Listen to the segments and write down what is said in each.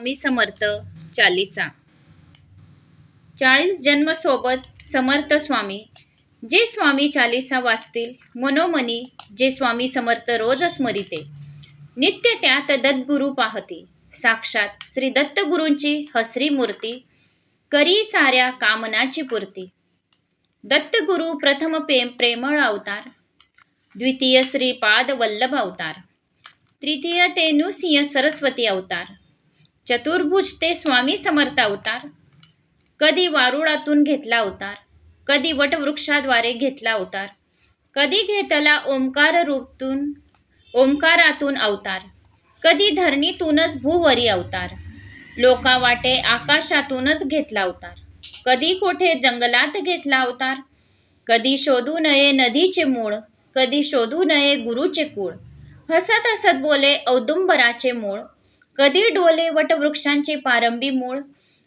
स्वामी समर्थ चालिसा. चाळीस जन्मसोबत समर्थ स्वामी. जे स्वामी चालिसा वाचतील मनोमनी जे स्वामी समर्थ रोज स्मरिते. नित्य त्यात दत्तगुरु पाहते. साक्षात श्री दत्तगुरूंची हसरी मूर्ती करी साऱ्या कामनाची पूर्ती. दत्तगुरु प्रथम प्रेम प्रेमळ अवतार. द्वितीय श्रीपाद वल्लभ अवतार. तृतीय ते नृसिंह सरस्वती अवतार. चतुर्भुज ते स्वामी समर्थ अवतार. कधी वारुळातून घेतला अवतार. कधी वटवृक्षाद्वारे घेतला अवतार. कधी घेतला ओंकार रूपतून ओंकारातून अवतार. कधी धरणीतूनच भूवरी अवतार. लोका वाटे आकाशातूनच घेतला अवतार. कधी कोठे जंगलात घेतला अवतार. कधी शोधू नये नदीचे मूळ. कधी शोधू नये गुरुचे कूळ. हसत हसत बोले औदुंबराचे मूळ. कधी डोले वटवृक्षांचे पारंबी मूळ?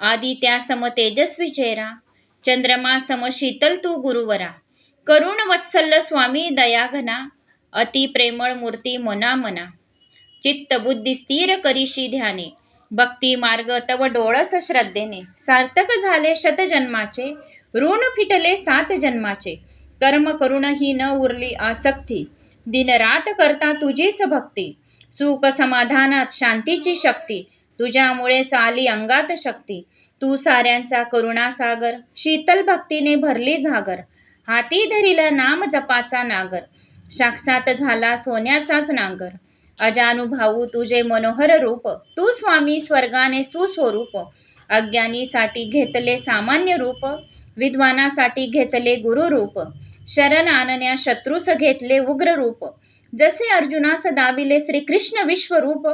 आदी त्या सम तेजस्वी चेहरा चंद्रमा सम शीतल तू गुरुवरा. करुण वत्सल्य स्वामी दयाघना अति प्रेमळ मूर्ती मना मना चित्त बुद्धी स्थिर करीशी ध्याने भक्ती मार्ग तव डोळस श्रद्धेने. सार्थक झाले शतजन्माचे ऋण फिटले सात जन्माचे. कर्म करून ही न उरली आसक्ती दिनरात करता तुझीच भक्ती. सुख समाधानात शांतीची शक्ती. तुझ्यामुळेच आली अंगात शक्ती. तू साऱ्यांचा करुणासागर शीतल भक्तीने भरली घागर. हाती धरिला नाम जपाचा नागर. साक्षात झाला सोन्याचाच नागर. अजानुभाऊ तुझे मनोहर रूप. तू स्वामी स्वर्गाने सुस्वरूप. अज्ञानीसाठी घेतले सामान्य रूप. विद्वानासाठी घेतले गुरुरूप. शरण आणण्या शत्रूस घेतले उग्र रूप जसे अर्जुनास दाविले श्रीकृष्ण विश्वरूप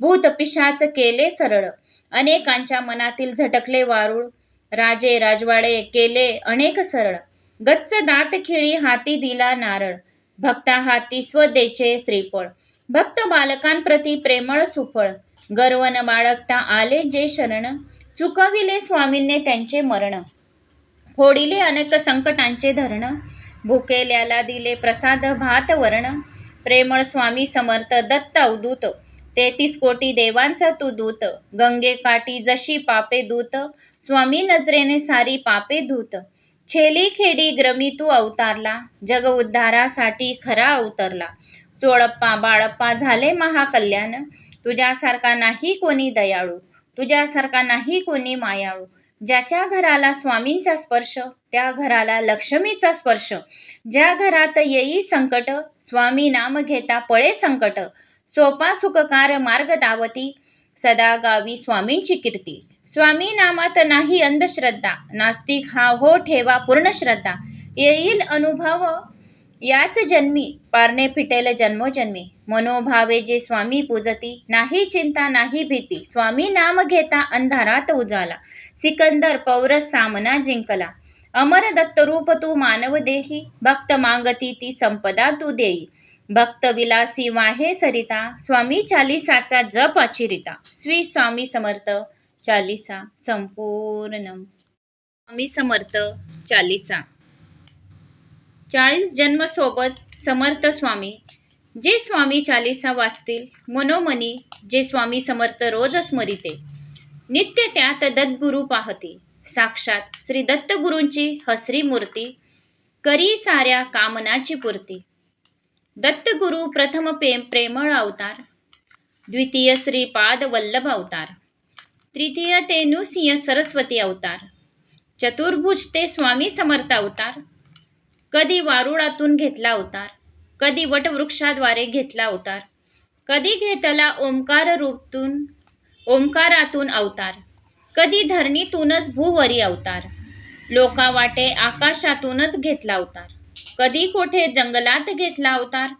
भूत पिशाच केले सरळ. अनेकांच्या मनातील झटकले वारुळ राजे राजवाडे केले अनेक सरळ. गच्च दात खिळी हाती दिला नारळ भक्ता हाती स्वदेचे श्रीफळ. भक्त बालकांप्रती प्रेमळ सुफळ गर्व न बाळगता आले जे शरण चुकविले स्वामींने त्यांचे मरण. फोडिले अनेक संकटांचे धरण भुकेल्याला दिले प्रसाद भात वर्ण प्रेमळ स्वामी समर्थ दत्त अवधूत. तेहतीस कोटी देवांचा तू दूत. गंगे काठी जशी पापे दूत. स्वामी नजरेने सारी पापे धूत. छेली खेडी ग्रमी तू अवतारला. जग उद्धारासाठी खरा अवतरला. चोळप्पा बाळप्पा झाले महाकल्याण. तुझ्यासारखा नाही कोणी दयाळू. तुझ्यासारखा नाही कोणी मायाळू. ज्याच्या घराला स्वामींचा स्पर्श. त्या घराला लक्ष्मीचा स्पर्श. ज्या घरात येई संकट स्वामी नाम घेता पळे संकट. सोपा सुखकार मार्ग दावती सदा गावी स्वामींची कीर्ती. स्वामी नामात नाही अंधश्रद्धा नास्तिक हा हो ठेवा पूर्ण श्रद्धा. येईल अनुभव याच जन्मी पारणे फिटेल जन्मोजन्मी. मनोभावे जे स्वामी पूजती नाही चिंता नाही भीती. स्वामी नाम घेता अंधारात उजाला. सिकंदर पौरस सामना जिंकला. अमर दत्त रूप तू मानव देही भक्त मागती ती संपदा तू देई. भक्त विलासी वाहे सरिता स्वामी चालिसाचा जप आचिरिता. श्री स्वामी समर्थ चालिसा संपूर्ण स्वामी समर्थ चालिसा. चाळीस जन्म सोबत समर्थ स्वामी. जे स्वामी चालिसा वाचतील मनोमनी जे स्वामी समर्थ रोज स्मरिते. नित्य त्यात दत्तगुरु पाहते. साक्षात श्री दत्तगुरूंची हसरी मूर्ती करी साऱ्या कामनाची पूर्ती. दत्तगुरु प्रथम प्रेम प्रेमळ अवतार द्वितीय श्रीपाद वल्लभ अवतार तृतीय ते नृसिंह सरस्वती अवतार चतुर्भुज ते स्वामी समर्थ अवतार कधी वारुळातून घेतला अवतार कधी वटवृक्षाद्वारे घेतला अवतार कधी घेतला ओंकार रूपतून ओंकारातून अवतार. कधी धरणीतूनच भूवरी अवतार. लोका वाटे आकाशातूनच घेतला अवतार. कधी कोठे जंगलात घेतला अवतार.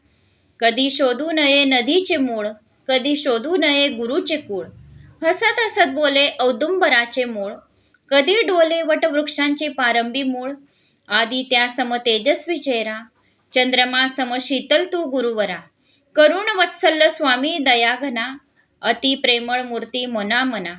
कधी शोधू नये नदीचे मूळ. कधी शोधू नये गुरुचे कूळ. हसत हसत बोले औदुंबराचे मूळ. कधी डोले वटवृक्षांचे पारंबी मूळ. आदी त्या सम तेजस्वी चेहरा. चंद्रमा सम शीतल तू गुरुवरा. करुण वत्सल्य स्वामी दयाघना. अति प्रेमळ मूर्ती मना मना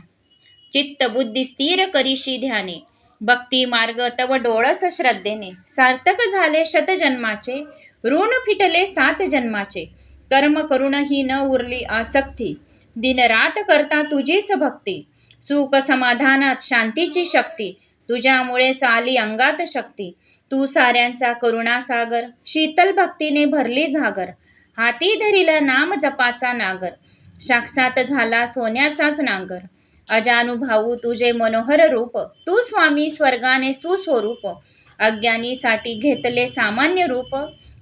चित्त बुद्धी स्थिर करीशी ध्याने. भक्ती मार्ग तव डोळस श्रद्धेने. सार्थक झाले शतजन्माचे ऋण फिटले सात जन्माचे. कर्म करूनही न उरली आसक्ती. दिनरात करता तुझीच भक्ती. सुख समाधानात शांतीची शक्ती. तुझ्यामुळे चाली अंगात शक्ती. तू साऱ्यांचा करुणासागर शीतल भक्तीने भरली घागर. हाती धरिला नाम जपाचा नागर. साक्षात झाला सोन्याचाच नागर. अजानुभाऊ तुझे मनोहर रूप. तू स्वामी स्वर्गाने सुस्वरूप. अज्ञानीसाठी घेतले सामान्य रूप.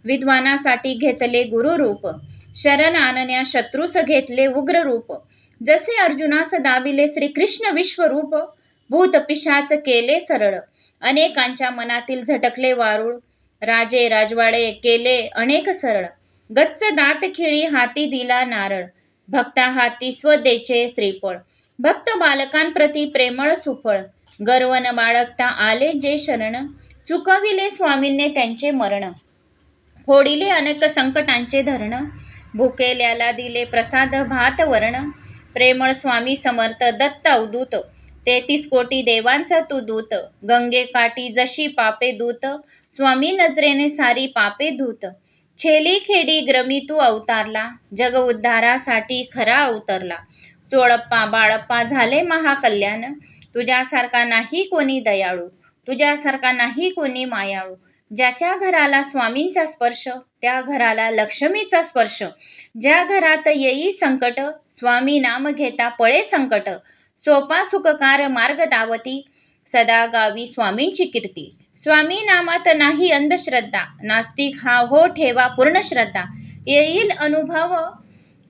विद्वानासाठी घेतले गुरुरूप. शरण आणण्या शत्रूस घेतले उग्र रूप जसे अर्जुनास दाविले श्रीकृष्ण विश्वरूप. भूत पिशाच केले सरळ. अनेकांच्या मनातील झटकले वारुळ. राजे राजवाडे केले अनेक सरळ. गच्च दात खिळी हाती दिला नारळ. भक्ता हाती स्वदेचे श्रीफळ. भक्त बालकांप्रती प्रेमळ सुफळ. गर्व न बाळगता आले जे शरण. चुकविले स्वामींने त्यांचे मरण. फोडिले अनेक संकटांचे धरण. भुकेल्याला दिले प्रसाद भात वर्ण. प्रेमळ स्वामी समर्थ दत्त अवधूत. तेहतीस कोटी देवांचा तू दूत. गंगे काठी जशी पापे दूत. स्वामी नजरेने सारी पापे धूत. छेली खेडी ग्रमी तू अवतारला. जग उद्धारासाठी खरा अवतरला. चोडप्पा बाळप्पा झाले महाकल्याण. तुझ्यासारखा नाही कोणी दयाळू. तुझ्यासारखा नाही कोणी मायाळू. ज्याच्या घराला स्वामींचा स्पर्श त्या घराला लक्ष्मीचा स्पर्श. ज्या घरात येई संकट स्वामी नाम घेता पळे संकट. सोपा सुखकार मार्ग दावती सदा गावी स्वामींची कीर्ती. स्वामी नामात नाही अंधश्रद्धा नास्तिक हा हो ठेवा पूर्ण श्रद्धा. येईल अनुभव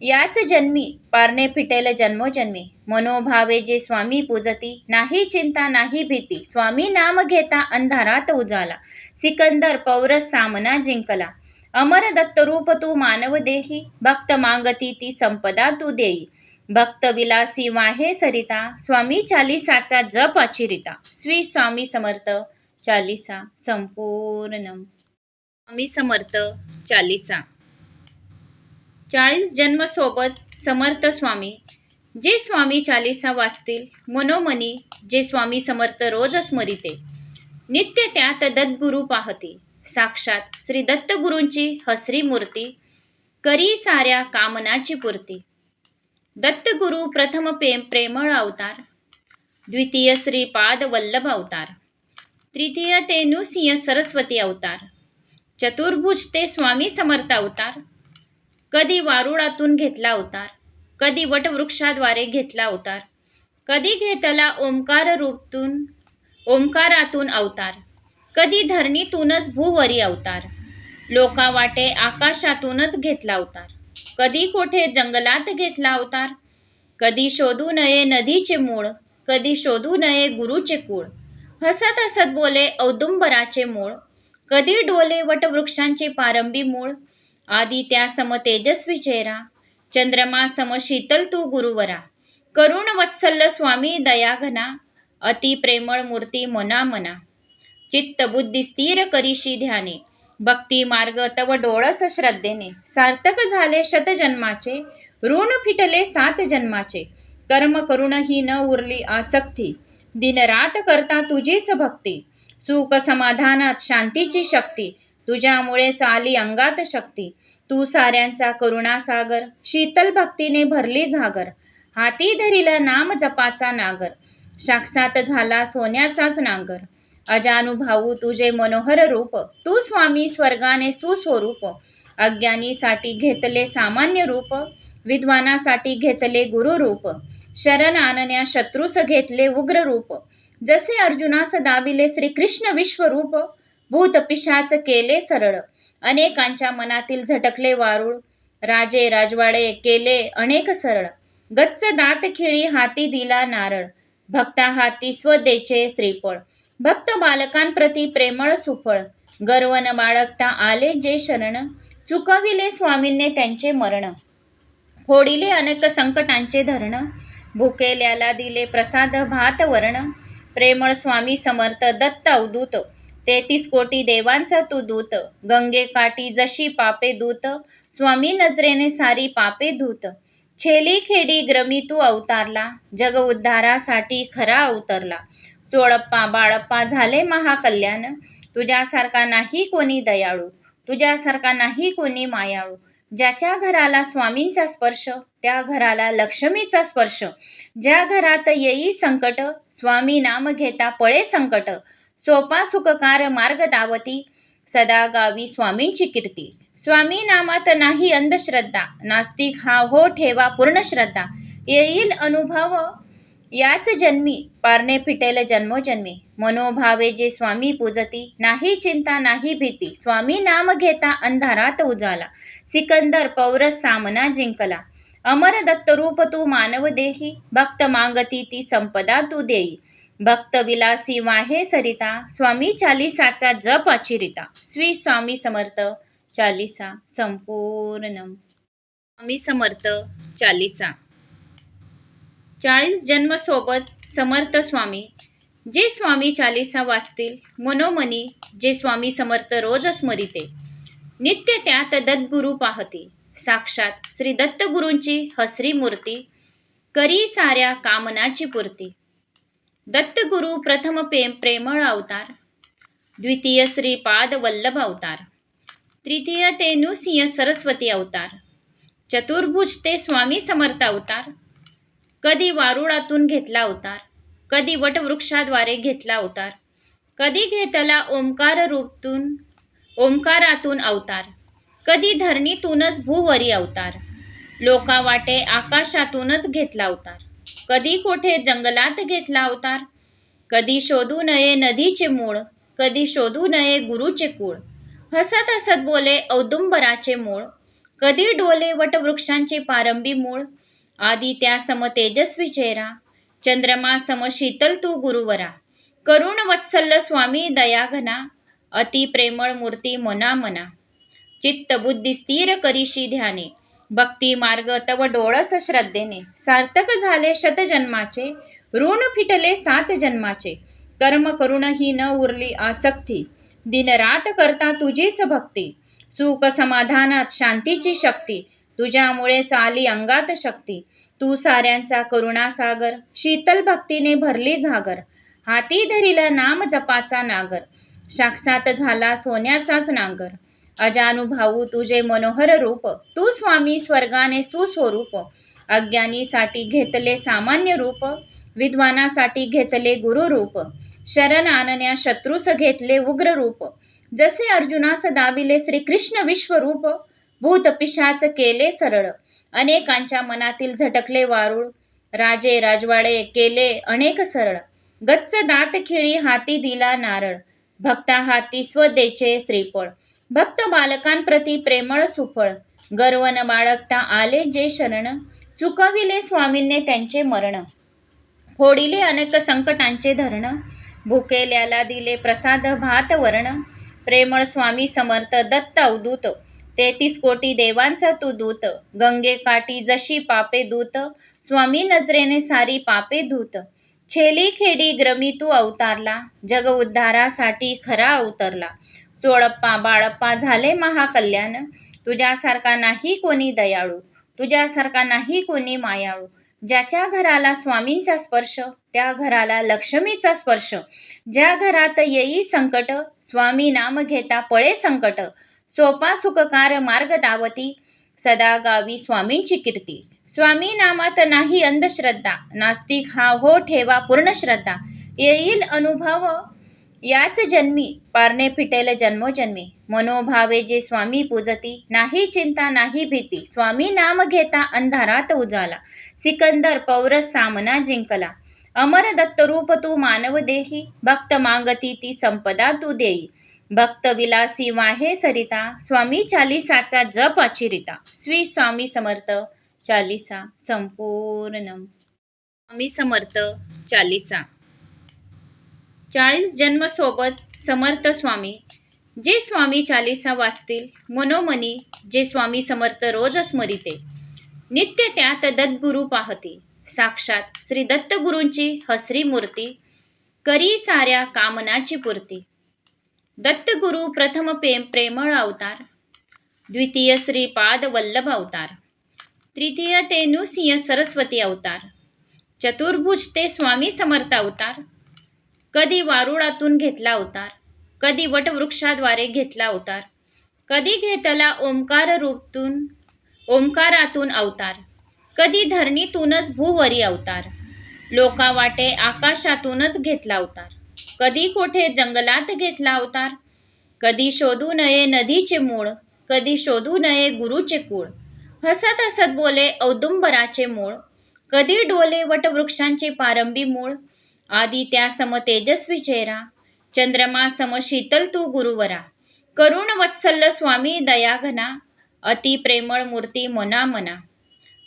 याच जन्मी पारणे फिटेल जन्मोजन्मी. मनोभावे जे स्वामी पूजती नाही चिंता नाही भीती. स्वामी नाम घेता अंधारात उजाला. सिकंदर पौरस सामना जिंकला. अमर दत्तरूप तू मानव देही. भक्त मागती ती संपदा तू देई. भक्त विलासी वाहे सरिता. स्वामी चालिसाचा जप अचिरिता श्री स्वामी समर्थ चालिसा संपूर्ण स्वामी समर्थ चालिसा. चाळीस जन्मसोबत समर्थ स्वामी. जे स्वामी चालिसा वाचतील मनोमनी जे स्वामी समर्थ रोज स्मरिते. नित्य त्यात दत्तगुरू पाहते. साक्षात श्री दत्तगुरूंची हसरी मूर्ती करी साऱ्या कामनाची पूर्ती. दत्तगुरु प्रथम प्रेम प्रेमळ अवतार द्वितीय श्रीपाद वल्लभ अवतार तृतीय ते नृसिंह सरस्वती अवतार चतुर्भुज ते स्वामी समर्थ अवतार कधी वारुळातून घेतला अवतार कधी वटवृक्षाद्वारे घेतला अवतार कधी घेतला ओंकार रूपतून ओंकारातून अवतार कधी धरणीतूनच भूवरी अवतार लोका वाटे आकाशातूनच घेतला अवतार कधी कोठे जंगलात घेतला अवतार कधी शोधू नये नदीचे मूळ कधी शोधू नये गुरुचे कूळ हसत हसत बोले औदुंबराचे मूळ कधी डोले वटवृक्षांचे पारंबी मूळ आदी त्या सम तेजस्वी चेहरा चंद्रमा सम शीतल तू गुरुवरा. करुण वत्सल्य स्वामी दयाघना अति प्रेमळ मूर्ती मना मना. चित्त बुद्धी स्थिर करीशी ध्याने भक्ती मार्ग तव डोळस श्रद्धेने. सार्थक झाले शतजन्माचे ऋण फिटले सात जन्माचे. कर्म करुण ही न उरली आसक्ती. दिनरात करता तुझीच भक्ती. सुख समाधानात शांतीची शक्ती. तुझ्यामुळे चाली अंगात शक्ती. तू साऱ्यांचा करुणासागर शीतल भक्तीने भरली घागर. हाती धरिला नाम जपाचा नागर. साक्षात झाला सोन्याचाच नागर. अजानुभाऊ तुझे मनोहर रूप. तू स्वामी स्वर्गाने सुस्वरूप. अज्ञानीसाठी घेतले सामान्य रूप. विद्वानासाठी घेतले गुरुरूप. शरण आणण्या शत्रूस घेतले उग्र रूप जसे अर्जुनास दाविले श्रीकृष्ण विश्वरूप. भूत पिशाच केले सरळ. अनेकांच्या मनातील झटकले वारुळ राजे राजवाडे केले अनेक सरळ. गच्च दात खिळी हाती दिला नारळ भक्ता हाती स्वदेचे श्रीफळ. भक्त बालकांप्रती प्रेमळ सुफळ गर्व न बाळगता आले जे शरण. चुकविले स्वामींने त्यांचे मरण फोडिले अनेक संकटांचे धरण. भुकेल्याला दिले प्रसाद भात वर्ण. प्रेमळ स्वामी समर्थ दत्त अवधूत तेहतीस कोटी देवांचा तू दूत. गंगे काठी जशी पापे दूत. स्वामी नजरेने सारी पापे दूत छेली खेडी ग्रमी तू अवतारला. जग उद्धारासाठी खरा अवतरला. चोळप्पा बाळप्पा झाले महाकल्याण. तुझ्यासारखा नाही कोणी दयाळू. तुझ्यासारखा नाही कोणी मायाळू. ज्याच्या घराला स्वामींचा स्पर्श त्या घराला लक्ष्मीचा स्पर्श. ज्या घरात येई संकट स्वामी नाम घेता पळे संकट. सोपा सुखकार मार्ग दावती. सदा गावी स्वामींची कीर्ती. स्वामी नामात नाही अंधश्रद्धा. नास्तिक हा हो ठेवा पूर्ण श्रद्धा. येईल अनुभव याच जन्मी. पारणे फिटेल जन्मोजन्मी. मनोभावे जे स्वामी पूजती नाही चिंता नाही भीती. स्वामी नाम घेता अंधारात उजाला. सिकंदर पौरस सामना जिंकला. अमर दत्तरूप तू मानव देही. भक्त मागती ती संपदा तू देई. भक्त विलासी वाहे सरिता स्वामी चालिसाचा जप आचिरिता. श्री स्वामी समर्थ चालिसा संपूर्ण स्वामी समर्थ चालिसा. चाळीस जन्म सोबत समर्थ स्वामी. जे स्वामी चालिसा वाचतील मनोमनी जे स्वामी समर्थ रोज स्मरिते. नित्य त्यात दत्तगुरू पाहती. साक्षात श्री दत्तगुरूंची हसरी मूर्ती. करी साऱ्या कामनाची पूर्ती. दत्तगुरु प्रथम प्रेम प्रेमळ अवतार. द्वितीय श्रीपाद वल्लभ अवतार. तृतीय ते नृसिंह सरस्वती अवतार. चतुर्भुज ते स्वामी समर्थ अवतार. कधी वारुळातून घेतला अवतार. कधी वटवृक्षाद्वारे घेतला अवतार. कधी घेतला ओंकार रूपतून ओंकारातून अवतार. कधी धरणीतूनच भूवरी अवतार. लोकावाटे आकाशातूनच घेतला अवतार. कधी कोठे जंगलात घेतला अवतार? कधी शोधू नये नदीचे मूळ कधी शोधू नये गुरुचे कुळ. हसत हसत बोले औदुंबराचे मूळ कधी डोले वटवृक्षांचे पारंबी मूळ. आदी त्या सम तेजस्वी चेहरा चंद्रमा सम शीतल तू गुरुवरा. करुण वत्सल्य स्वामी दयाघना अति प्रेमळ मूर्ती मना मना चित्त बुद्धी स्थिर करीशी ध्याने. भक्ती मार्ग तव डोळस श्रद्धेने. सार्थक झाले शतजन्माचे ऋण फिटले सात जन्माचे. कर्म करूनही न उरली आसक्ती. दिनरात करता तुझीच भक्ती. सुख समाधानात शांतीची शक्ती. तुझ्यामुळे चाली अंगात शक्ती. तू साऱ्यांचा करुणासागर शीतल भक्तीने भरली घागर. हाती धरिला नाम जपाचा नागर. साक्षात झाला सोन्याचाच नागर. अजानुभाऊ तुझे मनोहर रूप. तू स्वामी स्वर्गाने सुस्वरूप. अज्ञानीसाठी घेतले सामान्य रूप. विद्वानासाठी घेतले गुरुरूप शरण आणण्या शत्रूस घेतले उग्र रूप. जसे अर्जुनास दाविले श्रीकृष्ण विश्वरूप. भूत पिशाच केले सरळ. अनेकांच्या मनातील झटकले वारुळ. राजे राजवाडे केले अनेक सरळ. गच्च दात खिळी हाती दिला नारळ. भक्ता हाती स्वदेचे श्रीफळ. भक्त बालकांप्रती प्रेमळ सुफळ. गर्व न बाळगता आले जे शरण. चुकविले स्वामींने त्यांचे मरण. फोडिले अनेक संकटांचे धरण. भुकेल्याला दिले प्रसाद भात वर्ण. प्रेमळ स्वामी समर्थ दत्त अवधूत. तेहतीस कोटी देवांचा तू दूत. गंगे काठी जशी पापे दूत. स्वामी नजरेने सारी पापे धूत. छेली खेडी ग्रमी तू अवतारला. जग उद्धारासाठी खरा अवतरला. चोळप्पा बाळप्पा झाले महाकल्याण. तुझ्यासारखा नाही कोणी दयाळू तुझ्यासारखा नाही कोणी मायाळू. ज्याच्या घराला स्वामींचा स्पर्श त्या घराला लक्ष्मीचा स्पर्श. ज्या घरात येई संकट स्वामी नाम घेता पळे संकट. सोपा सुखकार मार्ग दावती सदा गावी स्वामींची कीर्ती. स्वामी नामात नाही अंधश्रद्धा नास्तिक हा हो ठेवा पूर्ण श्रद्धा. येईल अनुभव याच जन्मी पारणे फिटेल जन्मोजन्मी. मनोभावे जे स्वामी पूजती नाही चिंता नाही भीती. स्वामी नाम घेता अंधारात उजाला. सिकंदर पौरस सामना जिंकला. अमर दत्तरूप तू मानव देही. भक्त मागती ती संपदा तू देई. भक्त विलासी वाहे सरिता. स्वामी चालिसाचा जप आचिरिता श्री स्वामी समर्थ. चालिसा संपूर्ण स्वामी समर्थ. चालिसा. चाळीस जन्मसोबत समर्थ स्वामी. जे स्वामी चालिसा वाचतील मनोमनी जे स्वामी समर्थ रोज स्मरिते. नित्य त्यात दत्तगुरू पाहते. साक्षात श्री दत्तगुरूंची हसरी मूर्ती करी साऱ्या कामनाची पूर्ती. दत्तगुरु प्रथम प्रेम प्रेमळ अवतार. द्वितीय श्रीपाद वल्लभ अवतार. तृतीय ते नृसिंह सरस्वती अवतार. चतुर्भुज ते स्वामी समर्थ अवतार. कधी वारुळातून घेतला अवतार कधी वटवृक्षाद्वारे घेतला अवतार कधी घेतला ओंकार रूपतून ओंकारातून अवतार कधी धरणीतूनच भूवरी अवतार लोका वाटे आकाशातूनच घेतला अवतार कधी कोठे जंगलात घेतला अवतार कधी शोधू नये नदीचे मूळ कधी शोधू नये गुरुचे कुळ हसत हसत बोले औदुंबराचे मूळ कधी डोले वटवृक्षांचे पारंबी मूळ आदी त्या सम तेजस्वी चेहरा चंद्रमा सम शीतल तू गुरुवरा. करुण वत्सल्य स्वामी दयाघना अति प्रेमळ मूर्ती मना मना.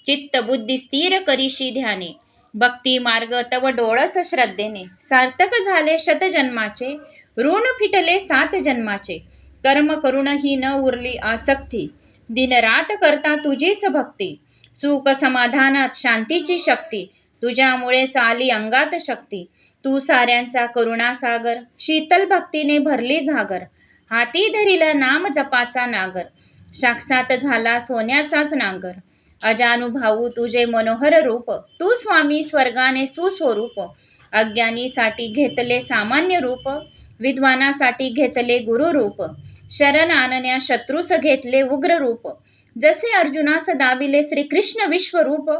चित्त बुद्धी स्थिर करीशी ध्याने भक्ती मार्ग तव डोळस श्रद्धेने. सार्थक झाले शतजन्माचे ऋण फिटले सात जन्माचे. कर्म करून ही न उरली आसक्ती दिनरात करता तुझीच भक्ती. सुख समाधानात शांतीची शक्ती तुझ्यामुळेच आली अंगात शक्ती. तू साऱ्यांचा करुणासागर शीतल भक्तीने भरली घागर. हाती धरिला नाम जपाचा नागर. साक्षात झाला सोन्याचाच नागर. अजानुभाऊ तुझे मनोहर रूप. तू स्वामी स्वर्गाने सुस्वरूप. अज्ञानीसाठी घेतले सामान्य रूप. विद्वानासाठी घेतले गुरुरूप. शरण आणण्या शत्रूस घेतले उग्र रूप. जसे अर्जुनास दाविले श्रीकृष्ण विश्वरूप.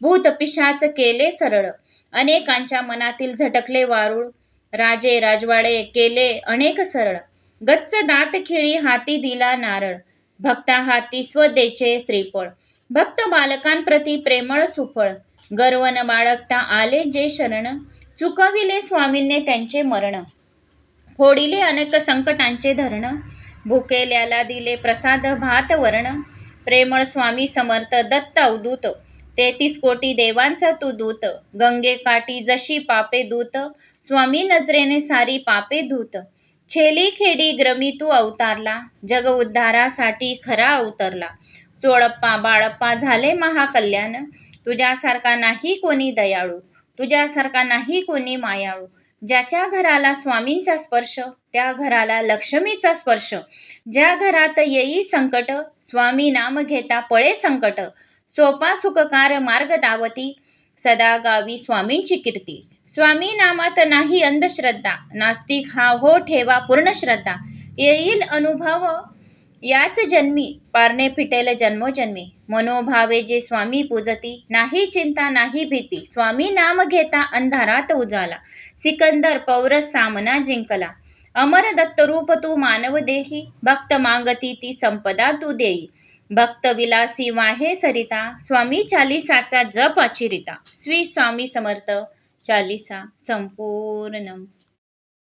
भूत पिशाच केले सरळ. अनेकांच्या मनातील झटकले वारुळ राजे राजवाडे केले अनेक सरळ. गच्च दात खिळी हाती दिला नारळ भक्ता हाती स्वदेचे श्रीफळ. भक्त बालकांप्रती प्रेमळ सुफळ गर्व न बाळगता आले जे शरण चुकविले स्वामींने त्यांचे मरण. फोडिले अनेक संकटांचे धरण भुकेल्याला दिले प्रसाद भात वर्ण. प्रेमळ स्वामी समर्थ दत्त अवधूत तेहतीस कोटी देवांचा तू दूत. गंगे काठी जशी पापे दूत. स्वामी नजरेने सारी पापे दूत छेली खेडी ग्रमी तू अवतारला. जग उद्धारासाठी खरा अवतरला. चोळप्पा बाळप्पा झाले महाकल्याण. तुझ्यासारखा नाही कोणी दयाळू. तुझ्यासारखा नाही कोणी मायाळू. ज्याच्या घराला स्वामींचा स्पर्श त्या घराला लक्ष्मीचा स्पर्श. ज्या घरात येई संकट स्वामी नाम घेता पळे संकट. सोपा सुखकार मार्ग दावती. सदा गावी स्वामींची कीर्ती. स्वामी नामात नाही अंधश्रद्धा. नास्तिक हा हो ठेवा पूर्ण श्रद्धा. येईल अनुभव याच जन्मी. पारणे फिटेल जन्मोजन्मी. मनोभावे जे स्वामी पूजती नाही चिंता नाही भीती. स्वामी नाम घेता अंधारात उजाला. सिकंदर पौरस सामना जिंकला. अमर दत्तरूप तू मानव देही. भक्त मागती ती संपदा तू देई. भक्त विलासी वाहे सरिता स्वामी चालिसाचा जप अचिरिता श्री स्वामी समर्थ. चालिसा संपूर्ण